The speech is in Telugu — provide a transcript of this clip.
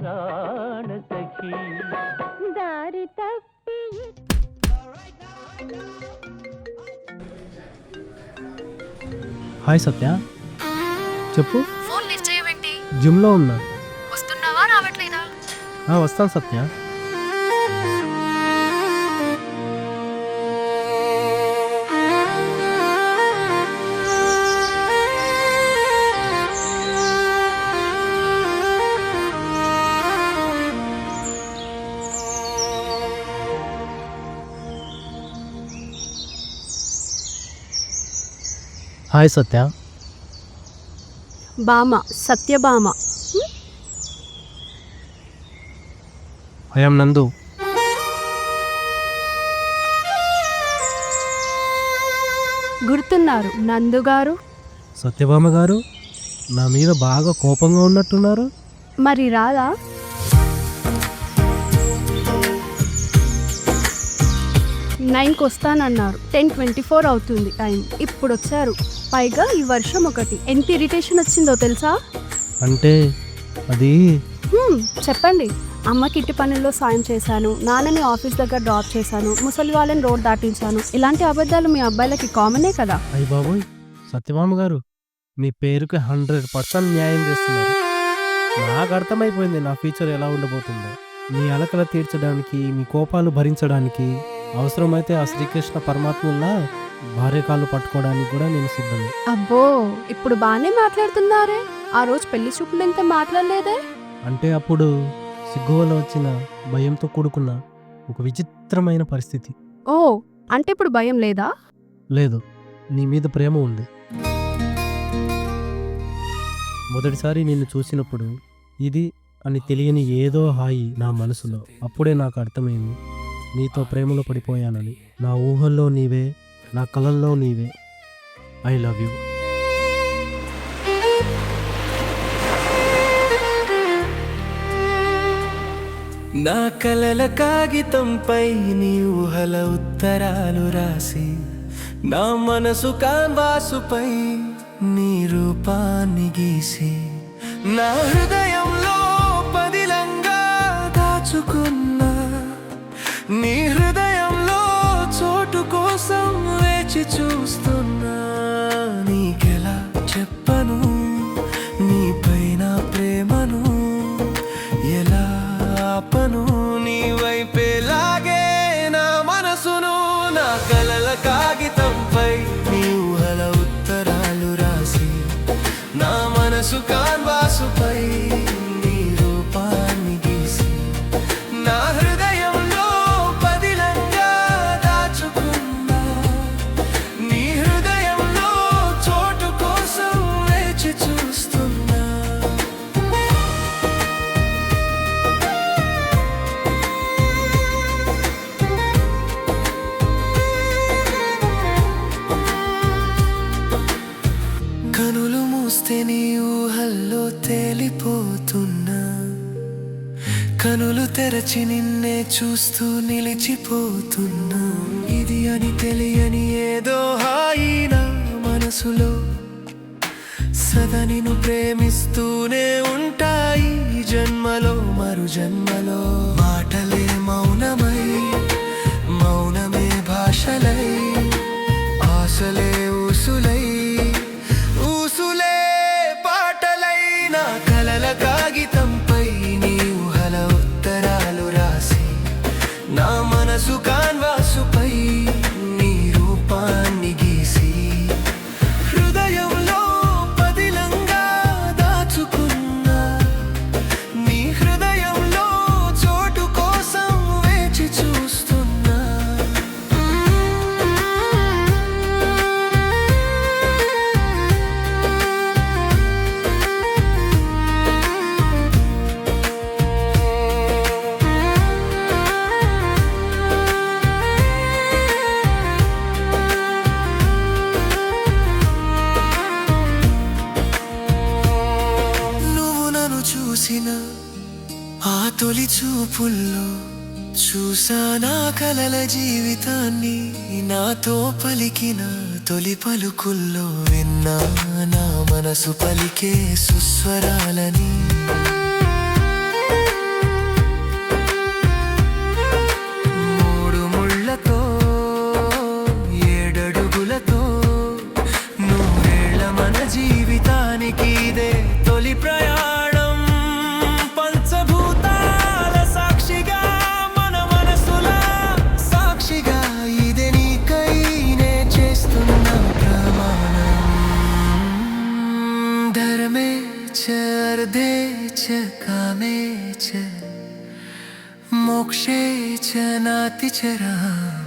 ప్రాణ దారి తప్పి హాయ్ సత్య చెప్పు. ఫోన్ లిఫ్ట్ చేయవేంటి? జిమ్లో ఉన్నా. వస్తున్నావా రావట్లేదా? వస్తాను సత్య. హాయ్ సత్య. బామ సత్యభామ ఐఎమ్ నందు. గుర్తున్నారు నందు గారు? సత్యభామ గారు నా మీద బాగా కోపంగా ఉన్నట్టున్నారు. మరి రాదా? నైన్కి వస్తానన్నారు. టెన్ ట్వంటీ ఫోర్ అవుతుంది టైం. ఇప్పుడు వచ్చారు పైగా ఈ వర్షం ఒకటి. ఎంత ఇరిటేషన్ వచ్చిందో తెలుసా? అంటే అది హ్మ్, చెప్పండి. అమ్మకి ఇట్టి పనుల్లో సాయం చేశాను. నాన్నని ఆఫీస్ దగ్గర డ్రాప్ చేశాను. ముసలి వాళ్ళని రోడ్ దాటించాను. ఇలాంటి అబద్ధాలు మీ అబ్బాయిలకి కామనే కదా? అయ్య బాబోయ్! సత్యభామ గారు మీ పేరుకి హండ్రెడ్ పర్సెంట్ న్యాయం చేస్తున్నారు. నాకు అర్థమైపోయింది నా ఫ్యూచర్ ఎలా ఉండబోతుందో. మీ అలకల తీర్చడానికి మీ కోపాలు భరించడానికి అవసరమైతే ఆ శ్రీకృష్ణ పరమాత్ముల్లా భార్య కాళ్ళు పట్టుకోవడానికి కూడా నేను సిద్ధమే. అబ్బో ఇప్పుడు బాగానే మాట్లాడుతున్నారే. ఆ రోజు పెళ్ళి చూపులు ఇంత మాట్లాడలేదే? అంటే అప్పుడు సిగ్గు వల్ల వచ్చిన భయంతో కూడుకున్న ఒక విచిత్రమైన పరిస్థితి. ఓ అంటే ఇప్పుడు భయం లేదా? లేదు నీ మీద ప్రేమ ఉంది. మొదటిసారి నిన్ను చూసినప్పుడు ఇది అని తెలియని ఏదో హాయి నా మనసులో. అప్పుడే నాకు అర్థమైంది. నీతో ప్రేమలో పడిపోయానని. నా ఊహల్లో నీవే నా కలల్లో నీవే. ఐ లవ్ యూ నా కలల కాగితంపై నీ ఊహల ఉత్తరాలు రాసి నా మనసు కాన్వాసుపై నీ రూపాన్ని గీసి నా హృదయంలో పదిలంగా దాచుకున్నా నీ హృదయంలో చోటు కోసం వేచి చూస్తున్నా. నీకెలా చెప్పను? నీ పైన ప్రేమను ఎలా ఆపను? నీ వైపే లాగే నా మనసును నా కలల కాగితంపై నీ ఊహల ఉత్తరాలు రాసి నా మనసు కాన్వాసుపై తేలిపోతున్నా. కనులు తెరచి నిన్నే చూస్తూ నిలిచిపోతున్నా. ఇది అని తెలియని ఏదో హాయి నా మనసులో. సదా నిన్ను ప్రేమిస్తూనే ఉంటాయి ఈ జన్మలో మరు జన్మలో మాటలే కలల చూపుల్లో చూసానా కలల జీవితాన్ని నాతో పలికిన తొలి పలుకుల్లో విన్నా నా మనసు పలికే సుస్వరాలని. ce camece, mocșece naticeram.